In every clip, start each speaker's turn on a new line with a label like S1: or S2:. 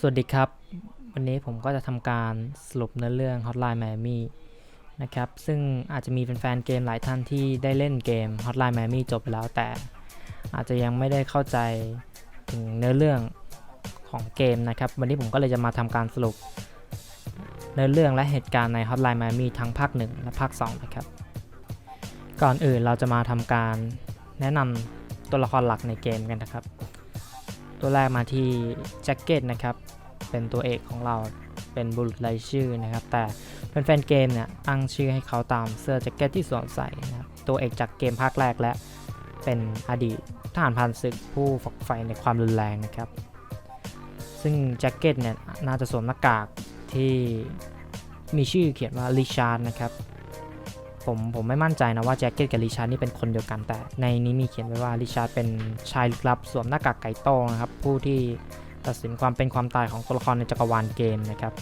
S1: สวัสดีครับ วันนี้ผมก็จะทำการสรุปเนื้อเรื่อง Hotline Miami นะครับ ซึ่งอาจจะมีแฟนๆเกมหลายท่านที่ได้เล่นเกม Hotline Miami จบแล้วแต่อาจจะยังไม่ได้เข้าใจถึงเนื้อเรื่องของเกมนะครับ วันนี้ผมก็เลยจะมาทำการสรุป เนื้อเรื่องและเหตุการณ์ใน Hotline Miami ทั้งภาค 1 และภาค 2 นะครับ ก่อนอื่นเราจะมาทำการแนะนำตัวละครหลักในเกมกันนะครับ ตัวแรกมาที่แจ็คเก็ตนะครับ เป็นตัวเอกของเราเป็นบุรุษรายชื่อนะครับ แต่แฟนๆเกมเนี่ยตั้งชื่อให้เขาตามเสื้อแจ็คเก็ตที่สวมใส่นะครับตัวเอกจากเกมภาคแรกและเป็นอดีตทหารพันศึกผู้ฝักใฝ่ในความรุนแรงนะครับ ซึ่งแจ็คเก็ตเนี่ยน่าจะสวมหน้ากากที่มีชื่อเขียนว่าริชาร์ดนะครับ ผมผมไม่มั่นใจนะว่าแจ็คเก็ตกับริชาร์ดนี่เป็นคนเดียวกันแต่ ในนี้มีเขียนไว้ว่าริชาร์ดเป็นชายลึกลับ สวมหน้ากากไก่โต้นะครับ ผู้ที่ตัดสินความเป็นความตายของตัวละครในจักรวาลเกมนะครับ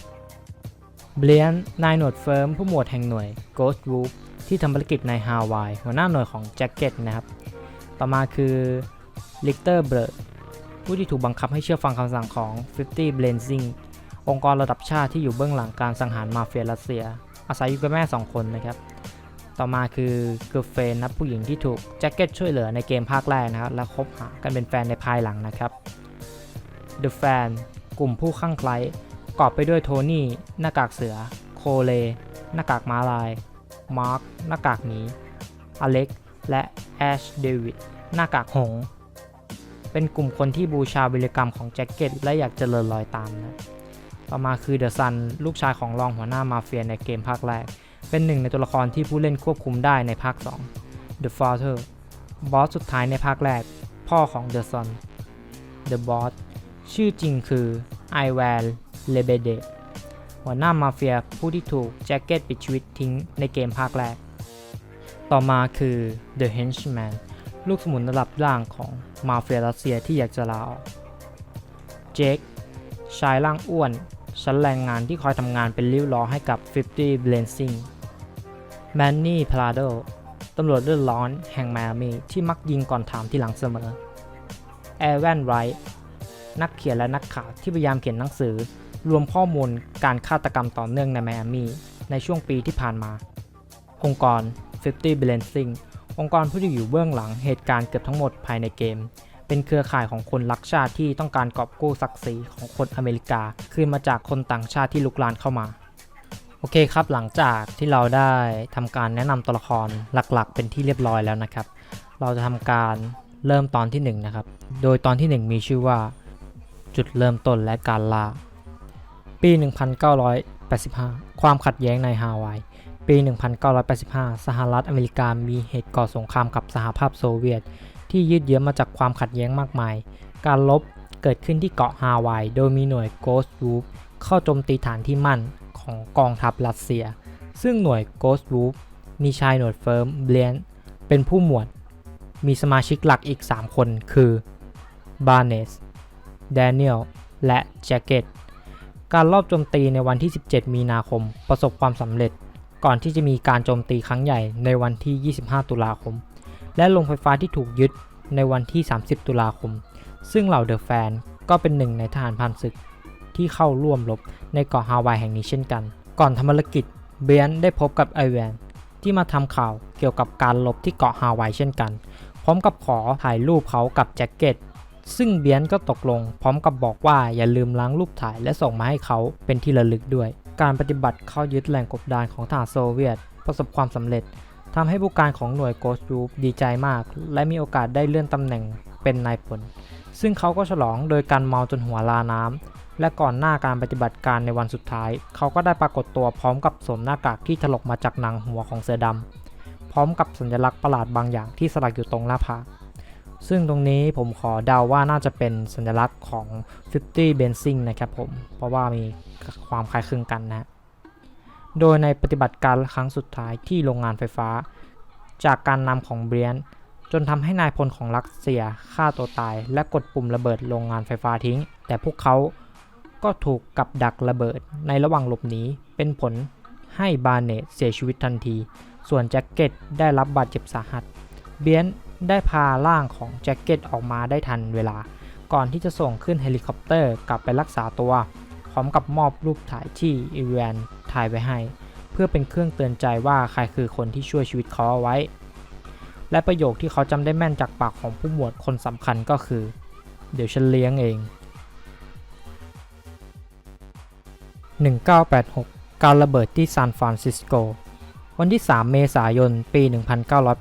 S1: เบลียนนายหนวดเฟิร์มผู้หมวดแห่งหน่วย Ghost Group ที่ทำภารกิจในฮาวายหัวหน้าหน่วยของแจ็คเก็ตนะครับ ต่อมาคือลิกเตอร์เบิร์ดผู้ที่ถูกบังคับให้เชื่อฟังคำสั่งของ 50 Blazing องค์กรระดับชาติที่อยู่เบื้องหลังการสังหารมาเฟียรัสเซีย อาศัยอยู่กับแม่ 2 คนนะครับ ต่อมาคือเกิร์ลเฟนนะผู้หญิงที่ถูกแจ็คเก็ตช่วยเหลือในเกมภาคแรกนะครับและคบหากันเป็นแฟนในภายหลังนะครับ The Fan กลุ่มผู้ข้างไคล้ประกอบไปด้วยโทนี่ หน้ากากเสือ โคเล หน้ากากม้าลาย มาร์ค หน้ากากหมี อเล็ก และแอชเดวิด หน้ากากหงส์เป็นกลุ่มคนที่บูชาวิรกรรมของแจ็คเก็ต และอยากเจริญรอยตามนะ ต่อมาคือเดอะซัน ลูกชายของรองหัวหน้ามาเฟียในเกมภาคแรก เป็นหนึ่งในตัวละครที่ผู้เล่นควบคุมได้ในภาค 2 The Father บอสสุดท้ายในภาคแรก พ่อของ The Son The Boss ชื่อจริงคือไอแวนเลเบเดหัวหน้ามาเฟียผู้ที่ถูกแจ็คเก็ตปิดชีวิตทิ้งในเกมภาคแรก ต่อมาคือ The Henchman ลูกสมุนระดับล่างของมาเฟียรัสเซียที่อยากจะลาออก เจคชายร่างอ้วนชั้นแรงงานที่คอยทำงานเป็นริ้วล้อให้กับ 50 Blazing แมนนี่ พลาโด ตำรวจเลือดร้อนแห่งไมอามีที่มักยิงก่อนถามที่หลังเสมอ แอร์แวนไรท์ นักเขียนและนักข่าวที่พยายามเขียนหนังสือ รวมข้อมูลการฆาตกรรมต่อเนื่องในไมอามีในช่วงปีที่ผ่านมา องค์กร 50 Blazing องค์กรผู้ที่อยู่เบื้องหลังเหตุการณ์เกือบทั้งหมดภายในเกม เป็นเครือข่ายของคนรักชาติที่ต้องการกอบกู้ศักดิ์ศรีของคนอเมริกา คืนมาจากคนต่างชาติที่ลุกลานเข้ามา อเคครับหลังจากที่เราได้ทำการแนะนำตัวละครหลักๆ เป็นที่เรียบร้อยแล้วนะครับ เราจะทำการเริ่มตอนที่1นะครับ โดยตอนที่ 1 มีชื่อว่าจุดเริ่มต้นและการล่า ปี 1985 ความขัดแย้งในฮาวาย ปี 1985 สหรัฐอเมริกามีเหตุก่อสงครามกับสหภาพโซเวียต ที่ยืดเยื้อมาจากความขัดแย้งมากมาย การลบเกิดขึ้นที่เกาะฮาวาย โดยมีหน่วย Ghost Group เข้าโจมตีฐานที่มั่น ของกองทัพรัสเซีย ซึ่งหน่วย Ghost Group มีชายหน่วยเฟิร์มเบลียนเป็นผู้หมวด มีสมาชิกหลักอีก 3 คนคือบาร์เนสแดเนียลและแจ็คเก็ตการรอบโจมตีในวันที่ 17 มีนาคมประสบความสำเร็จ ก่อนที่จะมีการโจมตีครั้งใหญ่ในวันที่ 25 ตุลาคม และโรงไฟฟ้าที่ถูกยึดในวันที่ 30 ตุลาคม ซึ่งเหล่าเดอะแฟนก็เป็นหนึ่งในทหารพันศึก ที่เข้าร่วมรบในเกาะฮาวายแห่งนี้เช่นกัน ก่อนทำภารกิจเบียนได้พบกับไอแวนที่มาทำข่าวเกี่ยวกับการลบที่เกาะฮาวายเช่นกัน พร้อมกับขอถ่ายรูปเขากับแจ็คเก็ตซึ่งเบียนก็ตกลง พร้อมกับบอกว่าอย่าลืมล้างรูปถ่ายและส่งมาให้เขาเป็นที่ระลึกด้วย การปฏิบัติเข้ายึดแหล่งกบดานของทหารโซเวียต ประสบความสำเร็จทำให้ผู้การของหน่วย Ghost Group ดีใจมาก และมีโอกาสได้เลื่อนตำแหน่งเป็นนายพลซึ่งเขาก็ฉลองโดยการเมาจนหัวลาน้ำ และก่อนหน้าการปฏิบัติการในวันสุดท้าย เขาก็ได้ปรากฏตัวพร้อมกับสวมหน้ากากที่ถลกมาจากหนังหัวของเสือดำพร้อมกับสัญลักษณ์ประหลาดบางอย่างที่สลักอยู่ตรงหน้าผากซึ่งตรงนี้ผมขอเดาว่าน่าจะเป็นสัญลักษณ์ของ 50 Benzing นะครับผม เพราะว่ามีความคล้ายคลึงกันนะ โดยในปฏิบัติการครั้งสุดท้ายที่โรงงานไฟฟ้า จากการนำของเบรียน จนทำให้นายพลของรัสเซียฆ่าตัวตาย และกดปุ่มระเบิดโรงงานไฟฟ้าทิ้ง แต่พวกเขา ก็ถูกกับดักระเบิดในระหว่างหลบหนีเป็นผลให้บาร์เนตเสียชีวิตทันที ส่วนแจ็คเก็ตได้รับบาดเจ็บสาหัส เบียนได้พาร่างของแจ็คเก็ตออกมาได้ทันเวลา ก่อนที่จะส่งขึ้นเฮลิคอปเตอร์กลับไปรักษาตัว พร้อมกับมอบรูปถ่ายที่อีแวนถ่ายไว้ให้ เพื่อเป็นเครื่องเตือนใจว่าใครคือคนที่ช่วยชีวิตเขาเอาไว้ และประโยคที่เขาจำได้แม่นจากปากของผู้หมวดคนสำคัญก็คือ เดี๋ยวฉันเลี้ยงเอง 1986 การระเบิดที่ซานฟรานซิสโก วันที่ 3 เมษายน ปี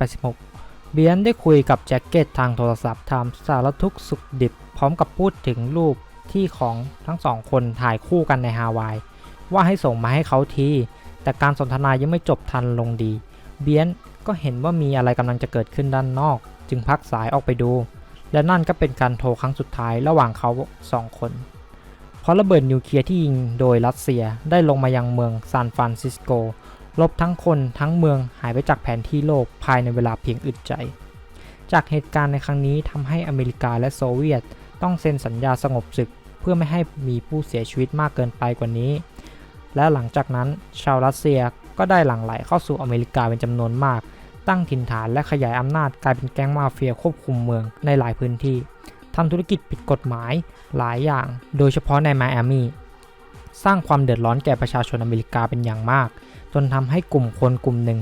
S1: 1986 เบียนได้คุยกับแจ็คเก็ตทางโทรศัพท์ถามสารทุกข์สุขดิบ พร้อมกับพูดถึงรูปที่ของทั้งสองคนถ่ายคู่กันในฮาวาย ว่าให้ส่งมาให้เขาที แต่การสนทนายังไม่จบทันลงดี เบียนก็เห็นว่ามีอะไรกำลังจะเกิดขึ้นด้านนอก จึงพักสายออกไปดู และนั่นก็เป็นการโทรครั้งสุดท้ายระหว่างเขาสองคน เพราะระเบิดนิวเคลียร์ที่ยิงโดยรัสเซียได้ลงมายังเมืองซานฟรานซิสโก ลบทั้งคนทั้งเมืองหายไปจากแผนที่โลกภายในเวลาเพียงอึดใจ จากเหตุการณ์ในครั้งนี้ทำให้อเมริกาและโซเวียต ต้องเซ็นสัญญาสงบศึก เพื่อไม่ให้มีผู้เสียชีวิตมากเกินไปกว่านี้ และหลังจากนั้นชาวรัสเซียก็ได้หลั่งไหลเข้าสู่อเมริกาเป็นจำนวนมาก ตั้งถิ่นฐานและขยายอำนาจกลายเป็นแก๊งมาเฟียควบคุมเมืองในหลายพื้นที่ ทำธุรกิจผิดกฎหมายหลายอย่าง โดยเฉพาะในไมอามีสร้างความเดือดร้อนแก่ประชาชนอเมริกาเป็นอย่างมาก จนทำให้กลุ่มคนกลุ่มหนึ่ง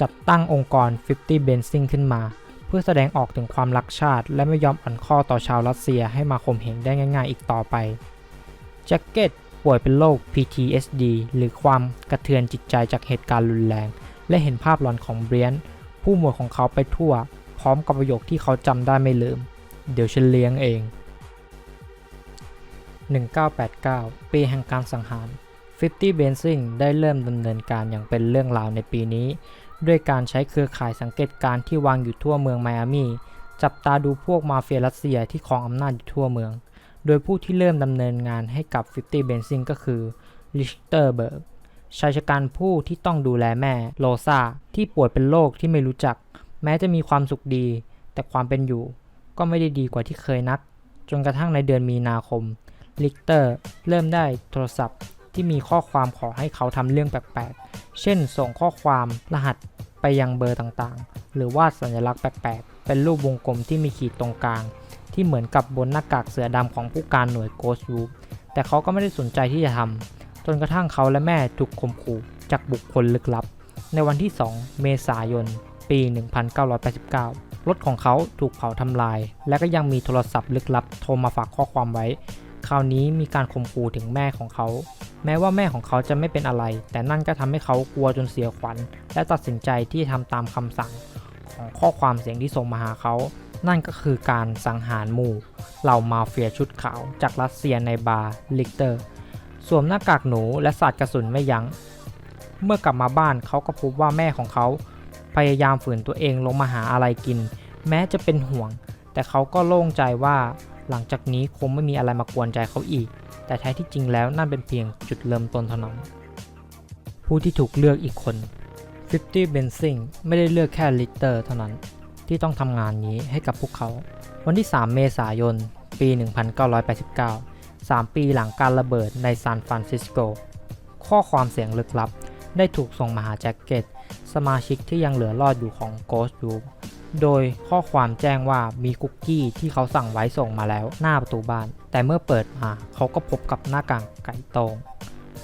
S1: จัดตั้งองค์กร 50 b e n z i n g ขึ้นมา เพื่อแสดงออกถึงความรักชาติ และไม่ยอมอ่อนข้อต่อชาวรัสเซียให้มาข่มเหงได้ง่าย ๆ อีกต่อไปแจ็คเก็ตป่วยเป็นโรค PTSD หรือความกระเทือนจิตใจจากเหตุการณ์รุนแรง และเห็นภาพหลอนของเบรียน ผู้หมวดของเขาไปทั่ว พร้อมกับประโยคที่เขาจำได้ไม่ลืม เดี๋ยวฉันเลี้ยงเอง 1989 ปีแห่งการสังหาร 50 b e n z i n g ได้เริ่มดำเนินการอย่างเป็นเรื่องราวในปีนี้ ด้วยการใช้เครือข่ายสังเกตการณ์ที่วางอยู่ทั่วเมืองไมอามีจับตาดูพวกมาเฟียรัสเซียที่ครองอำนาจอยู่ทั่วเมือง โดยผู้ที่เริ่มดำเนินงานให้กับ 50 b e n z i n g ก็คือลิชเตอร์เบิร์กชายชะกันผู้ที่ต้องดูแลแม่โลซาที่ป่วยเป็นโรคที่ไม่รู้จัก แม้จะมีความสุขดี แต่ความเป็นอยู่ ก็ไม่ได้ดีกว่าที่เคยนัก จนกระทั่งในเดือนมีนาคม ลิกเตอร์เริ่มได้โทรศัพท์ที่มีข้อความขอให้เขาทำเรื่องแปลกๆ เช่น ส่งข้อความรหัสไปยังเบอร์ต่างๆ หรือวาดสัญลักษณ์แปลกๆ เป็นรูปวงกลมที่มีขีดตรงกลาง ที่เหมือนกับบนหน้ากากเสือดำของผู้การหน่วยโกสยูแต่เขาก็ไม่ได้สนใจที่จะทำจนกระทั่งเขาและแม่ถูกข่มขู่จากบุคคลลึกลับ ในวันที่ 2 เมษายน ปี 1989 รถของเขาถูกเผาทำลาย และก็ยังมีโทรศัพท์ลึกลับโทรมาฝากข้อความไว้ คราวนี้มีการข่มขู่ถึงแม่ของเขา แม้ว่าแม่ของเขาจะไม่เป็นอะไร แต่นั่นก็ทำให้เขากลัวจนเสียขวัญ และตัดสินใจที่ทำตามคำสั่ง ของข้อความเสียงที่ส่งมาหาเขา นั่นก็คือการสังหารหมู่ เหล่ามาเฟียชุดขาว จากรัสเซียในบาร์ลิกเตอร์ สวมหน้ากากหนูและสาดกระสุนไม่ยัง้ง เมื่อกลับมาบ้านเขาก็พบว่าแม่ของเขา พยายามฝืนตัวเองลงมาหาอะไรกิน แม้จะเป็นห่วง แต่เขาก็โล่งใจว่าหลังจากนี้คงไม่มีอะไรมากวนใจเขาอีก แต่แท้ที่จริงแล้วนั่นเป็นเพียงจุดเริ่มต้นเท่านั้น ผู้ที่ถูกเลือกอีกคน50 b e n z i n g ไม่ได้เลือกแค่ลิตเตอร์เท่านั้น ที่ต้องทำงานนี้ให้กับพวกเขา วันที่ 3 เมษายน ปี 1989 3 ปีหลังการระเบิดในซานฟรานซิสโก ข้อความเสียงลึกลับ ได้ถูกส่งมาหาแจ็คเก็ต สมาชิกที่ยังเหลือรอดอยู่ของ Ghost Group โดยข้อความแจ้งว่ามีคุกกี้ที่เขาสั่งไว้ส่งมาแล้วหน้าประตูบ้าน แต่เมื่อเปิดมาเขาก็พบกับหน้ากากไก่ตรง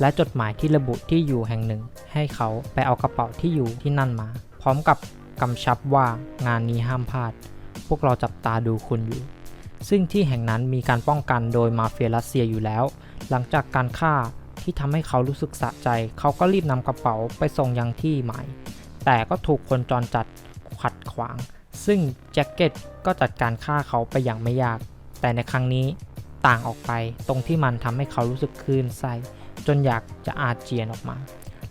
S1: และจดหมายที่ระบุที่อยู่แห่งหนึ่ง ให้เขาไปเอากระเป๋าที่อยู่ที่นั่นมา พร้อมกับกำชับว่างานนี้ห้ามพลาด พวกเราจับตาดูคุณอยู่ ซึ่งที่แห่งนั้นมีการป้องกันโดยมาเฟียรัสเซียอยู่แล้ว หลังจากการฆ่า ที่ทำให้เขารู้สึกสะใจ เขาก็รีบนำกระเป๋าไปส่งยังที่หมาย แต่ก็ถูกคนจรจัดขัดขวาง ซึ่งแจ็คเก็ตก็จัดการฆ่าเขาไปอย่างไม่ยาก แต่ในครั้งนี้ต่างออกไปตรงที่มันทำให้เขารู้สึกคลื่นไส้จนอยากจะอาเจียนออกมา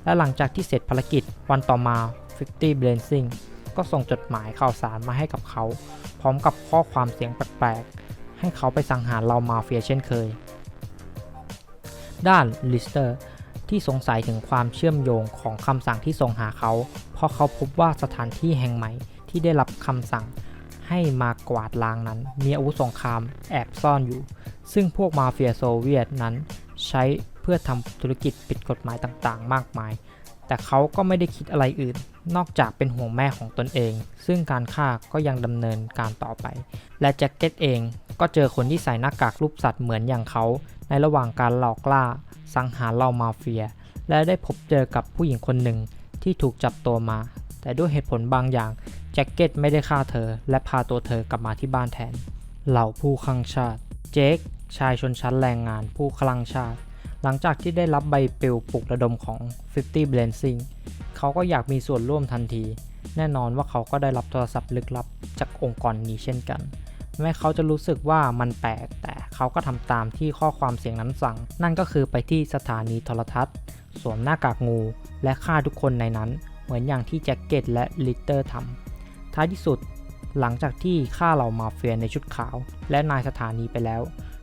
S1: และหลังจากที่เสร็จภารกิจวันต่อมา 50 b l a n c i n g ก็ส่งจดหมายข่าวสารมาให้กับเขา พร้อมกับข้อความเสียงแปลกๆ ให้เขาไปสังหารเหล่ามาเฟียเช่นเคย ด้านลิสเตอร์ที่สงสัยถึงความเชื่อมโยงของคำสั่งที่ส่งหาเขา เพราะเขาพบว่าสถานที่แห่งใหม่ที่ได้รับคำสั่งให้มากวาดล้างนั้น มีอาวุธสงครามแอบซ่อนอยู่ ซึ่งพวกมาเฟียโซเวียตนั้น ใช้เพื่อทำธุรกิจผิดกฎหมายต่างๆ มากมาย แต่เขาก็ไม่ได้คิดอะไรอื่น นอกจากเป็นห่วงแม่ของตนเอง ซึ่งการฆ่าก็ยังดำเนินการต่อไป และแจ็คเก็ตเองก็เจอคนที่ใส่หน้ากากรูปสัตว์เหมือนอย่างเขา ในระหว่างการหลอกล่า สังหารเหล่ามาเฟีย และได้พบเจอกับผู้หญิงคนหนึ่งที่ถูกจับตัวมา แต่ด้วยเหตุผลบางอย่าง แจ็คเก็ตไม่ได้ฆ่าเธอ และพาตัวเธอกลับมาที่บ้านแทน เหล่าผู้คลั่งชาติ เจคชายชนชั้นแรงงานผู้คลั่งชาติ หลังจากที่ได้รับใบปลิวปลุกระดมของ 50 Blazing เขาก็อยากมีส่วนร่วมทันที แน่นอนว่าเขาก็ได้รับโทรศัพท์ลึกลับจากองค์กรนี้เช่นกัน แม้เขาจะรู้สึกว่ามันแปลก แต่เขาก็ทำตามที่ข้อความเสียงนั้นสั่ง นั่นก็คือไปที่สถานีโทรทัศน์ สวมหน้ากากงู และฆ่าทุกคนในนั้น เหมือนอย่างที่แจ็คเก็ตและลิตเตอร์ทำท้ายที่สุด หลังจากที่ฆ่าเหล่ามาเฟียในชุดขาว และนายสถานีไปแล้ว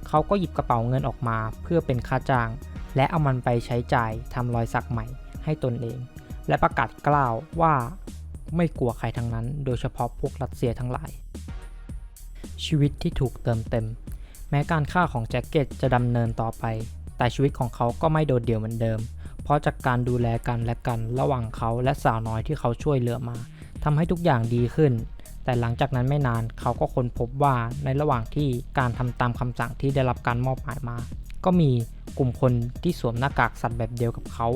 S1: เขาก็หยิบกระเป๋าเงินออกมาเพื่อเป็นค่าจ้าง และเอามันไปใช้จ่ายทำรอยสักใหม่ให้ตนเอง และประกาศกล่าวว่าไม่กลัวใครทั้งนั้น โดยเฉพาะพวกรัสเซียทั้งหลาย ชีวิตที่ถูกเติมเต็ม แม้การฆ่าของแจ็คเก็ตจะดำเนินต่อไป แต่ชีวิตของเขาก็ไม่โดดเดี่ยวเหมือนเดิม เพราะจากการดูแลกันและกันระหว่างเขาและสาวน้อยที่เขาช่วยเหลือมาทำให้ทุกอย่างดีขึ้น แต่หลังจากนั้นไม่นานเขาก็ค้นพบว่าในระหว่างที่การทำตามคำสั่งที่ได้รับการมอบหมายมา ก็มีกลุ่มคนที่สวมหน้ากากสัตว์แบบเดียวกับเขา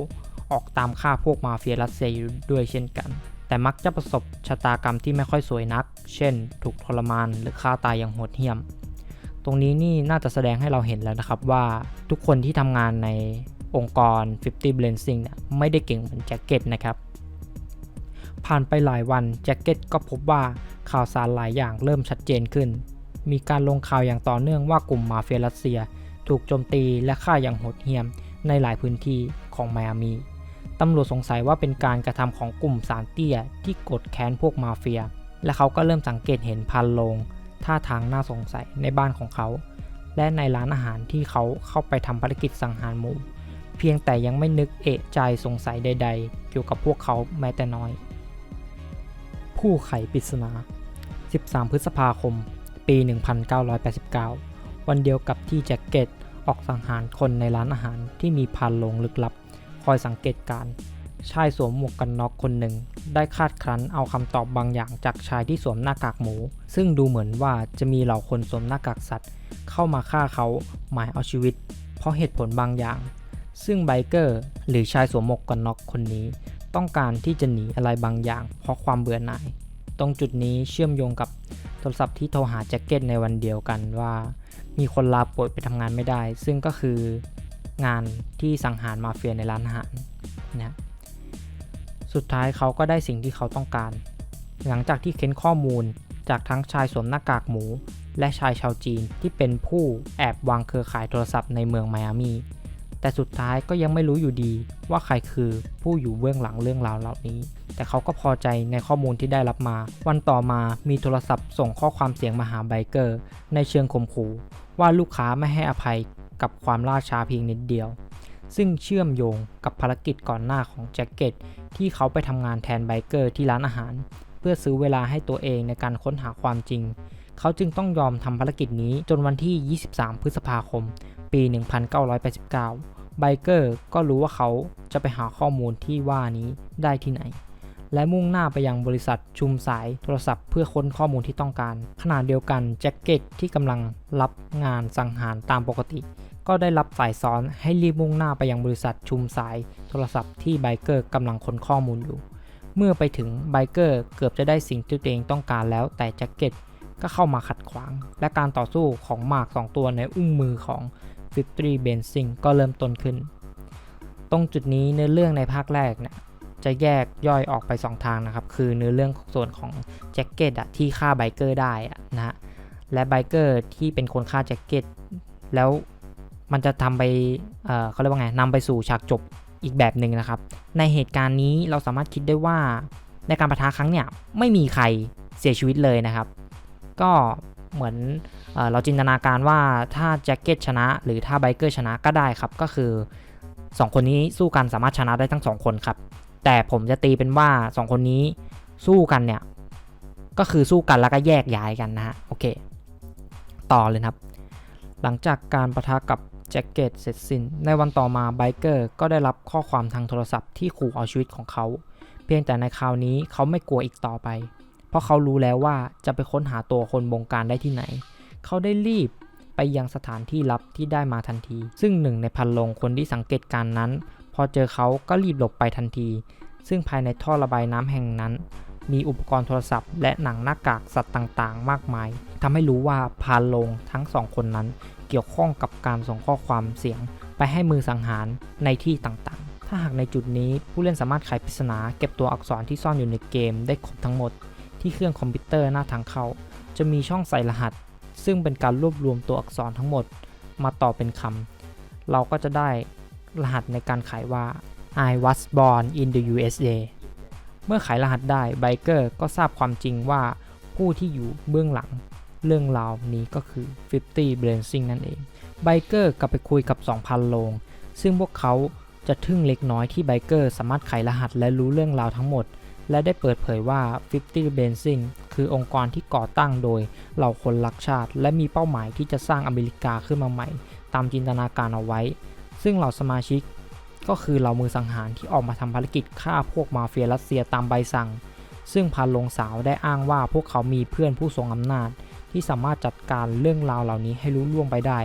S1: ออกตามฆ่าพวกมาเฟียรัสเซียด้วยเช่นกัน แต่มักจะประสบชะตากรรมที่ไม่ค่อยสวยนัก เช่น ถูกทรมานหรือฆ่าตายอย่างโหดเหี้ยม ตรงนี้นี่น่าจะแสดงให้เราเห็นแล้วนะครับว่าทุกคนที่ทำงานในองค์กร 50 Blazing เนี่ยไม่ได้เก่งเหมือนแจ็คเก็ตนะครับ ผ่านไปหลายวันแจ็คเก็ตก็พบว่าข่าวสารหลายอย่างเริ่มชัดเจนขึ้น มีการลงข่าวอย่างต่อเนื่องว่ากลุ่มมาเฟียรัสเซีย ถูกโจมตีและฆ่าอย่างโหดเหี้ยมในหลายพื้นที่ของไมอามี ตำรวจสงสัยว่าเป็นการกระทำของกลุ่มสารเตี้ยที่กดแค้นพวกมาเฟีย และเขาก็เริ่มสังเกตเห็นพันลง ท่าทางน่าสงสัยในบ้านของเขา และในร้านอาหารที่เขาเข้าไปทำภารกิจสังหารหมู่ เพียงแต่ยังไม่นึกเอะใจสงสัยใด ๆ เกี่ยวกับพวกเขาแม้แต่น้อย ผู้ไขปริศนา 13 พฤษภาคม ปี 1989 วันเดียวกับที่แจ็คเก็ตออกสังหารคนในร้านอาหารที่มีพานลงลึกลับ อยสังเกตการ ชายสวมหมวกกันน็อกคนหนึ่ง ได้คาดครั้นเอาคำตอบบางอย่างจากชายที่สวมหน้ากากหมู ซึ่งดูเหมือนว่าจะมีเหล่าคนสวมหน้ากากสัตว์ เข้ามาฆ่าเขาหมายเอาชีวิต เพราะเหตุผลบางอย่าง ซึ่งไบเกอร์หรือชายสวมหมวกกันน็อกคนนี้ ต้องการที่จะหนีอะไรบางอย่าง เพราะความเบื่อหน่าย ตรงจุดนี้เชื่อมโยงกับโทรศัพท์ที่โทรหาแจ็คเก็ตในวันเดียวกันว่า มีคนลาป่วยไปทำงานไม่ได้ ซึ่งก็คือ งานที่สังหารมาเฟียในร้านอาหารนะสุดท้ายเขาก็ได้สิ่งที่เขาต้องการ หลังจากที่เค้นข้อมูลจากทั้งชายสวมหน้ากากหมู และชายชาวจีนที่เป็นผู้แอบวางเครือข่ายโทรศัพท์ในเมืองไมอามีแต่สุดท้ายก็ยังไม่รู้อยู่ดีว่าใครคือผู้อยู่เบื้องหลังเรื่องราวเหล่านี้ แต่เขาก็พอใจในข้อมูลที่ได้รับมา วันต่อมามีโทรศัพท์ส่งข้อความเสียงมาหาไบเกอร์ ในเชิงข่มขู่ว่าลูกค้าไม่ให้อภัย กับความล่าช้าเพียงนิดเดียว ซึ่งเชื่อมโยงกับภารกิจก่อนหน้าของแจ็คเก็ตที่เขาไปทำงานแทนไบเกอร์ที่ร้านอาหาร เพื่อซื้อเวลาให้ตัวเองในการค้นหาความจริง เขาจึงต้องยอมทำภารกิจนี้จนวันที่ 23 พฤษภาคม ปี 1989 ไบเกอร์ก็รู้ว่าเขาจะไปหาข้อมูลที่ว่านี้ได้ที่ไหนและมุ่งหน้าไปยังบริษัทชุมสายโทรศัพท์เพื่อค้นข้อมูลที่ต้องการ ขณะเดียวกันแจ็คเก็ตที่กำลังรับงานสังหารตามปกติ ก็ได้รับสายซ้อนให้รีบมุ่งหน้าไปยังบริษัทชุมสายโทรศัพท์ที่ไบเกอร์กำลังค้นข้อมูลอยู่ เมื่อไปถึงไบเกอร์เกือบจะได้สิ่งที่ตัวเองต้องการแล้วแต่แจ็คเก็ตก็เข้ามาขัดขวาง และการต่อสู้ของหมาก 2 ตัวในอุ้งมือของฟิตรีเบนซิงก็เริ่มต้นขึ้น ตรงจุดนี้เนื้อเรื่องในภาคแรกเนี่ยจะแยกย่อยออกไป 2 ทางนะครับ คือเนื้อเรื่องส่วนของแจ็คเก็ตอะที่ฆ่าไบเกอร์ได้อะนะฮะและไบเกอร์ที่เป็นคนฆ่าแจ็คเก็ตแล้ว มันจะทำไปเเขาเรียกว่าไงนำไปสู่ฉากจบอีกแบบหนึ่งนะครับ ในเหตุการณ์นี้เราสามารถคิดได้ว่าในการประทะครั้งเนี่ยไม่มีใครเสียชีวิตเลยนะครับ ก็เหมือนเอเราจินตนาการว่าถ้าแจ็คเก็ตชนะ หรือถ้าไบเกอร์ชนะก็ได้ครับ ก็คือ 2 คนนี้สู้กันสามารถชนะได้ทั้ง 2 คนครับ แต่ผมจะตีเป็นว่า 2 คนนี้สู้กันเนี่ย ก็คือสู้กันแล้วก็แยกย้ายกันนะฮะโอเค ต่อเลยครับ หลังจากการประทะกับ แจ็คเก็ตเสร็จสิ้น ในวันต่อมาไบเกอร์ก็ได้รับข้อความทางโทรศัพท์ที่ขู่เอาชีวิตของเขา เพียงแต่ในคราวนี้เขาไม่กลัวอีกต่อไป เพราะเขารู้แล้วว่าจะไปค้นหาตัวคนบงการได้ที่ไหน เขาได้รีบไปยังสถานที่ลับที่ได้มาทันที ซึ่งหนึ่งในพันลงคนที่สังเกตการนั้น พอเจอเขาก็รีบหลบไปทันที ซึ่งภายในท่อระบายน้ำแห่งนั้น มีอุปกรณ์โทรศัพท์ และหนังหน้ากากสัตว์ต่างๆ มากมายทำให้รู้ว่าพานลงทั้งสองคนนั้น เกี่ยวข้องกับการส่งข้อความเสียงไปให้มือสังหารในที่ต่างๆ ถ้าหากในจุดนี้ผู้เล่นสามารถไขปริศนาเก็บตัวอักษรที่ซ่อนอยู่ในเกมได้ครบทั้งหมด ที่เครื่องคอมพิวเตอร์หน้าทางเข้า จะมีช่องใส่รหัส ซึ่งเป็นการรวบรวมตัวอักษรทั้งหมด มาต่อเป็นคำเราก็จะได้รหัสในการขายว่า I was born in the USA เมื่อขายรหัสได้ไบเกอร์ก็ทราบความจริงว่าผู้ที่อยู่เบื้องหลัง เรื่องราวนี้ก็คือ 50 b r a n c i n g นั่นเอง ไบเกอร์กลับไปคุยกับ 2,000โลงซึ่งพวกเขาจะทึ่งเล็กน้อยที่ไบเกอร์สามารถไขรหัสและรู้เรื่องราวทั้งหมด และได้เปิดเผยว่า 50 b r a n c i n g คือองค์กรที่ก่อตั้งโดยเหล่าคนรักชาติ และมีเป้าหมายที่จะสร้างอเมริกาขึ้นมาใหม่ ตามจินตนาการเอาไว้ ซึ่งเหล่าสมาชิกก็คือเหล่ามือสังหารที่ออกมาทำภารกิจฆ่าพวกมาเฟียรัสเซียตามใบสั่ง ซึ่งพานลงสาวได้อ้างว่าพวกเขามีเพื่อนผู้ทรงอำนาจ ที่สามารถจัดการเรื่องราวเหล่านี้ให้รู้ล่วงไปได้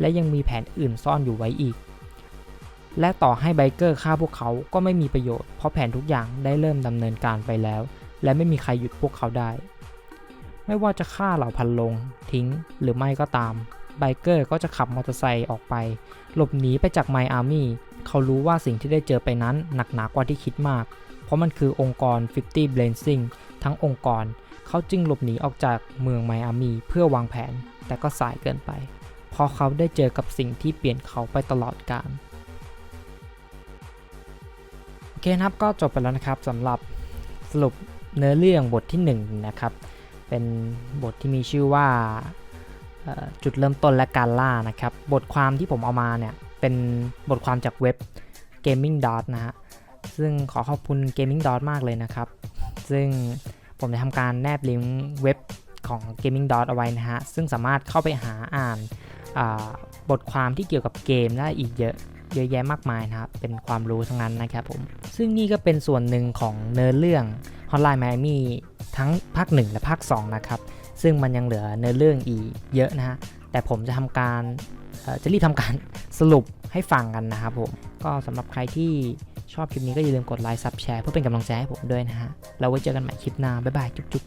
S1: และยังมีแผนอื่นซ่อนอยู่ไว้อีก และต่อให้ไบเกอร์ฆ่าพวกเขาก็ไม่มีประโยชน์ เพราะแผนทุกอย่างได้เริ่มดำเนินการไปแล้ว และไม่มีใครหยุดพวกเขาได้ ไม่ว่าจะฆ่าเหล่าพันลง ทิ้งหรือไม่ก็ตาม ไบเกอร์ก็จะขับมอเตอร์ไซค์ออกไป หลบหนีไปจากไมอามี่เขารู้ว่าสิ่งที่ได้เจอไปนั้นหนักหนากว่าที่คิดมาก เพราะมันคือองค์กร 50 Blazing ทั้งองค์กร เขาจึงหลบหนีออกจากเมืองไมอามีเพื่อวางแผน แต่ก็สายเกินไป เพราะเขาได้เจอกับสิ่งที่เปลี่ยนเขาไปตลอดกาลโอเคครับก็จบไปแล้วนะครับสำหรับสรุปเนื้อเรื่องบทที่1นะครับ เป็นบทที่มีชื่อว่าจุดเริ่มต้นและการล่านะครับ บทความที่ผมเอามาเนี่ย เป็นบทความจากเว็บ Gaming Dot นะฮะซึ่งขอขอบคุณ Gaming Dot มากเลยนะครับ ซึ่ง ผมจะทำการแนบลิงก์เว็บของ Gaming Dot เอาไว้นะฮะ ซึ่งสามารถเข้าไปหาอ่านาบทความที่เกี่ยวกับเกมได้อีกเยอะเยอะแยะมากมายนะครับ เป็นความรู้ทั้งนั้นนะครับผม ซึ่งนี่ก็เป็นส่วนหนึ่งของเนื้อเรื่อง Hotline Miami ทั้งภาค 1 และภาค 2 นะครับ ซึ่งมันยังเหลือเนื้อเรื่องอีกเยอะนะฮะ แต่ผมจะทำการจะรีบทำการสรุป ให้ฟังกันนะครับผม ก็สำหรับใครที่ชอบคลิปนี้ก็อย่าลืมกดไลค์ซับแชร์เพื่อเป็นกำลังใจให้ผมด้วยนะฮะเราไว้เจอกันใหม่คลิปหน้าบ๊ายบายจุ๊บ